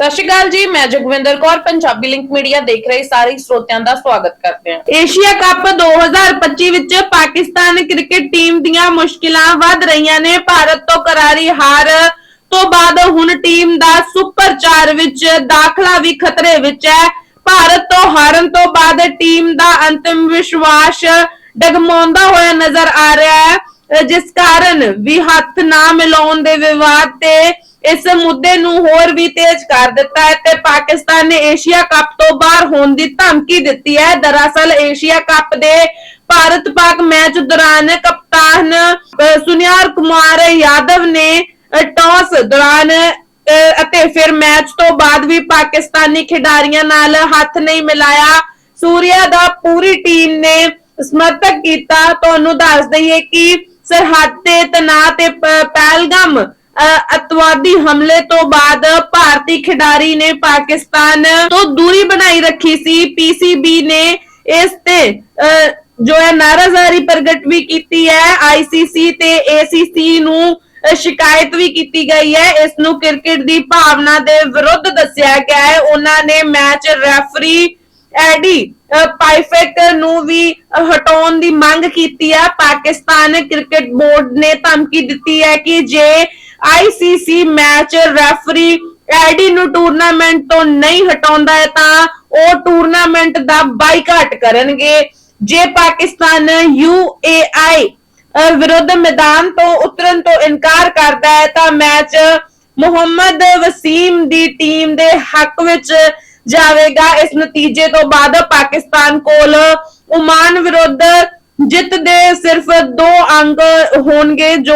ਸਤਿ ਸ਼੍ਰੀ ਅਕਾਲ ਜੀ, ਮੈਂ ਜਗਵਿੰਦਰ ਕੌਰ, ਪੰਜਾਬੀ ਲਿੰਕ ਮੀਡੀਆ ਦੇਖ ਰਹੇ ਸਾਰੇ ਸਰੋਤਿਆਂ ਦਾ ਸਵਾਗਤ ਕਰਦੇ ਹਾਂ। ਏਸ਼ੀਆ ਕੱਪ 2025 ਵਿੱਚ ਪਾਕਿਸਤਾਨ ਕ੍ਰਿਕਟ ਟੀਮ ਦੀਆਂ ਮੁਸ਼ਕਿਲਾਂ ਵੱਧ ਰਹੀਆਂ ਨੇ। ਭਾਰਤ ਤੋਂ ਕਰਾਰੀ ਹਾਰ ਤੋਂ ਬਾਅਦ ਹੁਣ ਟੀਮ ਦਾ ਸੁਪਰ 4 ਵਿੱਚ ਦਾਖਲਾ ਵੀ ਖਤਰੇ ਵਿੱਚ ਹੈ। ਭਾਰਤ ਤੋਂ ਹਾਰਨ ਤੋਂ ਬਾਅਦ ਟੀਮ ਦਾ ਅੰਤਿਮ ਵਿਸ਼ਵਾਸ ਡਗਮਗਾਉਂਦਾ ਹੋਇਆ ਨਜ਼ਰ ਆ ਰਿਹਾ ਹੈ। ਜਿਸ ਕਾਰਨ ਵੀ ਹੱਥ ਨਾ ਮਿਲਾਉਣ ਦੇ ਵਿਵਾਦ ਤੇ ਇਸ ਮੁੱਦੇ ਨੂੰ ਹੋਰ ਵੀ ਤੇਜ਼ ਕਰ ਦਿੱਤਾ ਹੈ ਤੇ ਪਾਕਿਸਤਾਨ ਨੇ ਏਸ਼ੀਆ ਕੱਪ ਤੋਂ ਬਾਹਰ ਹੋਣ ਦੀ ਧਮਕੀ ਦਿੱਤੀ ਹੈ। ਦਰਅਸਲ ਏਸ਼ੀਆ ਕੱਪ ਦੇ ਭਾਰਤ ਪਾਕ ਮੈਚ ਦੌਰਾਨ ਕਪਤਾਨ ਸੁਨਿਆਰ ਕੁਮਾਰ ਯਾਦਵ ਨੇ, ਅਹ ਟਾਸ ਦੌਰਾਨ ਅਤੇ ਫਿਰ ਮੈਚ ਤੋਂ ਬਾਅਦ ਵੀ ਪਾਕਿਸਤਾਨੀ ਖਿਡਾਰੀਆਂ ਨਾਲ ਹੱਥ ਨਹੀਂ ਮਿਲਾਇਆ। ਸੂਰਿਆ ਦਾ ਪੂਰੀ ਟੀਮ ਨੇ ਸਮਰਥਕ ਕੀਤਾ। ਤੁਹਾਨੂੰ ਦੱਸ ਦਈਏ ਕਿ ਸਰਹੱਦ ਤੇ ਤਣਾਅ ਤੇ ਪਹਿਲਗਾਮ ਅਤਵਾਦੀ ਹਮਲੇ ਤੋਂ ਬਾਅਦ ਭਾਰਤੀ ਖਿਡਾਰੀ ਨੇ ਪਾਕਿਸਤਾਨ ਤੋਂ ਦੂਰੀ ਬਣਾਈ ਰੱਖੀ ਸੀ। ਪੀਸੀਬੀ ਨੇ ਇਸ ਤੇ ਜੋ ਹੈ ਨਾਰਾਜ਼ਗੀ ਪ੍ਰਗਟ ਵੀ ਕੀਤੀ ਹੈ। ਆਈਸੀਸੀ ਤੇ ਏਸੀਸੀ ਨੂੰ ਸ਼ਿਕਾਇਤ ਵੀ ਕੀਤੀ ਗਈ ਹੈ। ਇਸ ਨੂੰ ਕ੍ਰਿਕਟ ਦੀ ਭਾਵਨਾ ਦੇ ਵਿਰੁੱਧ ਦੱਸਿਆ ਗਿਆ ਹੈ। ਉਹਨਾਂ ਨੇ ਮੈਚ ਰੈਫਰੀ ਐਡੀ ਅਹ, ਨੂੰ ਵੀ ਹਟਾਉਣ ਦੀ ਮੰਗ ਕੀਤੀ ਹੈ ਪਾਕਿਸਤਾਨ ਕ੍ਰਿਕਟ ਬੋਰਡ ਨੇ ਧਮਕੀ ਦਿੱਤੀ ਹੈ ਕਿ ਜੇ ਆਈਸੀਸੀ ਮੈਚ ਰੈਫਰੀ ਐਡੀ ਨੂੰ ਟੂਰਨਾਮੈਂਟ ਤੋਂ ਨਹੀਂ ਹਟਾਉਂਦਾ ਹੈ ਤਾਂ ਉਹ ਟੂਰਨਾਮੈਂਟ ਦਾ ਬਾਈਕਾਟ ਕਰਨਗੇ। ਜੇ ਪਾਕਿਸਤਾਨ ਯੂਏਆਈ ਵਿਰੁੱਧ ਮੈਦਾਨ ਤੋਂ ਉਤਰਨ ਤੋਂ ਇਨਕਾਰ ਕਰਦਾ ਹੈ ਤਾਂ ਮੈਚ ਮੁਹੰਮਦ ਵਸੀਮ ਦੀ ਟੀਮ ਦੇ ਹੱਕ ਵਿੱਚ ਜਾਵੇਗਾ। ਇਸ ਨਤੀਜੇ ਤੋਂ ਬਾਅਦ ਪਾਕਿਸਤਾਨ ਕੋਲ ਓਮਾਨ ਵਿਰੁੱਧ ਜਿੱਤ ਦੇ ਸਿਰਫ 2 ਅੰਕ ਹੋਣਗੇ, ਜੋ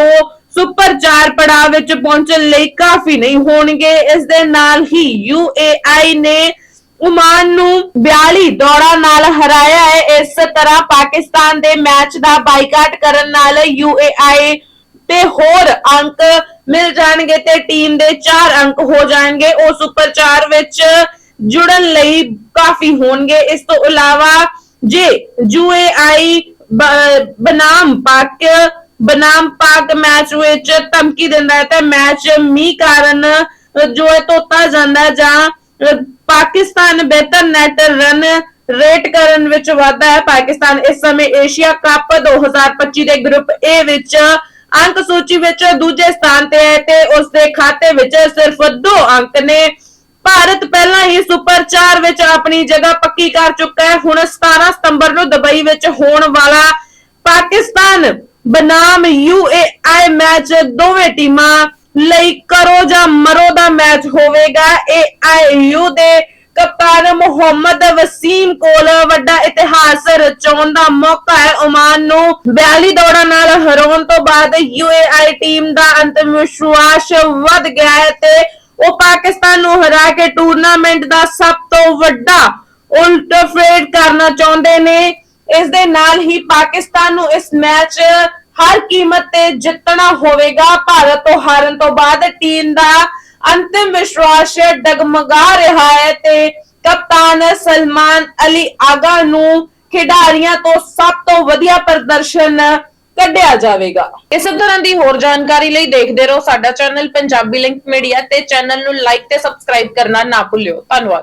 ਸੁਪਰ 4 ਪੜਾਅ ਵਿੱਚ ਪਹੁੰਚਣ ਲਈ ਕਾਫੀ ਨਹੀਂ ਹੋਣਗੇ। ਇਸ ਦੇ ਨਾਲ ਹੀ ਯੂਏਆਈ ਨੇ ਓਮਾਨ ਨੂੰ 42 ਦੌੜਾਂ ਨਾਲ ਹਰਾਇਆ ਹੈ। ਇਸ ਤਰ੍ਹਾਂ ਪਾਕਿਸਤਾਨ ਦੇ ਮੈਚ ਦਾ ਬਾਈਕਾਟ ਕਰਨ ਨਾਲ ਯੂਏਆਈ ਤੇ ਹੋਰ ਅੰਕ ਮਿਲ ਜਾਣਗੇ ਤੇ ਟੀਮ ਦੇ 4 ਅੰਕ ਹੋ ਜਾਣਗੇ। ਉਹ ਸੁਪਰ 4 ਵਿੱਚ ਜੁੜਨ ਲਈ ਕਾਫੀ ਹੋਣਗੇ। ਇਸ ਤੋਂ ਇਲਾਵਾ ਜੇ ਯੂਏਆਈ ਬਨਾਮ ਪਾਕ ਬਨਾਮ ਪਾਕ ਮੈਚ ਵਿੱਚ ਧਮਕੀ ਦਿੰਦਾ ਹੈ, ਤਾਂ ਮੈਚ ਮੀਂਹ ਕਾਰਨ ਜੋ ਹੈ ਤੋਤਾ ਜਾਂਦਾ ਜਾਂ ਪਾਕਿਸਤਾਨ ਬਿਹਤਰ ਨੈਟ ਰਨ ਰੇਟ ਕਰਨ ਵਿੱਚ ਵਾਧਾ ਹੈ। ਪਾਕਿਸਤਾਨ ਇਸ ਸਮੇਂ ਏਸ਼ੀਆ ਕੱਪ 2025 ਦੇ ਗਰੁੱਪ A ਵਿੱਚ ਅੰਕ ਸੂਚੀ ਵਿੱਚ ਦੂਜੇ ਸਥਾਨ ਤੇ ਹੈ ਤੇ ਉਸ ਦੇ ਖਾਤੇ ਵਿੱਚ ਸਿਰਫ 2 ਅੰਕ ਨੇ। ਭਾਰਤ ਪਹਿਲਾਂ ਹੀ ਸੁਪਰ 4 ਵਿੱਚ ਆਪਣੀ ਜਗ੍ਹਾ ਪੱਕੀ ਕਰ ਚੁੱਕਾ ਹੈ। ਹੁਣ 17 ਸਤੰਬਰ ਨੂੰ ਦੁਬਈ ਵਿੱਚ ਹੋਣ ਵਾਲਾ ਪਾਕਿਸਤਾਨ ਬਨਾਮ ਯੂਏਆਈ ਮੈਚ ਦੋਵੇਂ ਟੀਮਾਂ ਲਈ ਕਰੋ ਜਾਂ ਮਰੋ ਦਾ ਮੈਚ ਹੋਵੇਗਾ। ਏਆਈਯੂ ਦੇ ਕਪਤਾਨ ਮੁਹੰਮਦ ਵਸੀਮ ਕੋਲ ਵੱਡਾ ਇਤਿਹਾਸ ਰਚਾਉਣ ਦਾ ਮੌਕਾ ਹੈ। ਓਮਾਨ ਨੂੰ 42 ਦੌੜਾਂ ਨਾਲ ਹਰਾਉਣ ਤੋਂ ਬਾਅਦ ਯੂਏਆਈ ਟੀਮ ਦਾ ਅੰਤਮ ਵਿਸ਼ਵਾਸ ਵੱਧ ਗਿਆ ਹੈ ਤੇ ਉਹ ਪਾਕਿਸਤਾਨ ਨੂੰ ਹਰਾ ਕੇ ਟੂਰਨਾਮੈਂਟ ਦਾ ਸਭ ਤੋਂ ਵੱਡਾ ਉਲਟ ਕਰਨਾ ਚਾਹੁੰਦੇ ਨੇ। ਇਸ ਦੇ ਨਾਲ ਹੀ ਪਾਕਿਸਤਾਨ ਨੂੰ ਇਸ ਮੈਚ ਹਰ ਕੀਮਤ ਤੇ ਜਿੱਤਣਾ ਹੋਵੇਗਾ। ਭਾਰਤ ਤੋਂ ਹਾਰਨ ਤੋਂ ਬਾਅਦ ਟੀਮ ਦਾ ਅੰਤਿਮ ਵਿਸ਼ਵਾਸ ਡਗਮਗਾ ਰਿਹਾ ਹੈ ਤੇ ਕਪਤਾਨ ਸਲਮਾਨ ਅਲੀ ਆਗਾ ਨੂੰ ਖਿਡਾਰੀਆਂ ਤੋਂ ਸਭ ਤੋਂ ਵਧੀਆ ਪ੍ਰਦਰਸ਼ਨ ਕੱਢਿਆ ਜਾਵੇਗਾ। ਇਸ ਤਰ੍ਹਾਂ ਦੀ ਹੋਰ ਜਾਣਕਾਰੀ ਲਈ ਦੇਖਦੇ ਰਹੋ ਸਾਡਾ ਚੈਨਲ ਪੰਜਾਬੀ ਲਿੰਕ ਮੀਡੀਆ ਤੇ ਚੈਨਲ ਨੂੰ ਲਾਈਕ ਤੇ ਸਬਸਕ੍ਰਾਈਬ ਕਰਨਾ ਨਾ ਭੁੱਲਿਓ। ਧੰਨਵਾਦ।